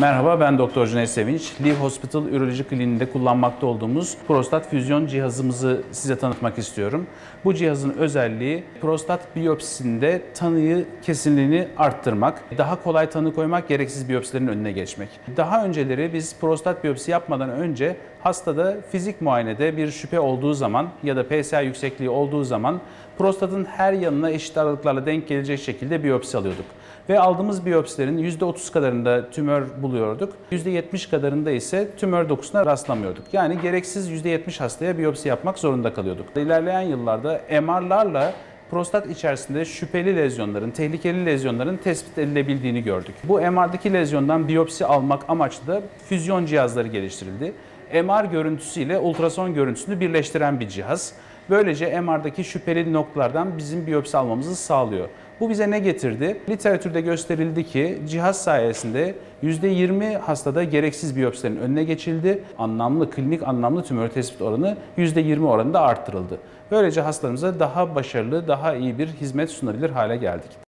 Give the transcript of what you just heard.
Merhaba ben Doktor Cüneyt Sevinç. Live Hospital Üroloji Kliniğinde kullanmakta olduğumuz prostat füzyon cihazımızı size tanıtmak istiyorum. Bu cihazın özelliği prostat biyopsisinde tanıyı kesinliğini arttırmak, daha kolay tanı koymak, gereksiz biyopsilerin önüne geçmek. Daha önceleri biz prostat biyopsi yapmadan önce hastada fizik muayenede bir şüphe olduğu zaman ya da PSA yüksekliği olduğu zaman prostatın her yanına eşit aralıklarla denk gelecek şekilde biyopsi alıyorduk. Ve aldığımız biyopsilerin %30 kadarında tümör buluyorduk. %70 kadarında ise tümör dokusuna rastlamıyorduk. Yani gereksiz %70 hastaya biyopsi yapmak zorunda kalıyorduk. İlerleyen yıllarda MR'larla prostat içerisinde şüpheli lezyonların, tehlikeli lezyonların tespit edilebildiğini gördük. Bu MR'daki lezyondan biyopsi almak amaçlı da füzyon cihazları geliştirildi. MR görüntüsüyle ultrason görüntüsünü birleştiren bir cihaz. Böylece MR'daki şüpheli noktalardan bizim biyopsi almamızı sağlıyor. Bu bize ne getirdi? Literatürde gösterildi ki cihaz sayesinde %20 hastada gereksiz biyopsilerin önüne geçildi. Anlamlı, klinik anlamlı tümör tespit oranı %20 oranında arttırıldı. Böylece hastalarımıza daha başarılı, daha iyi bir hizmet sunabilir hale geldik.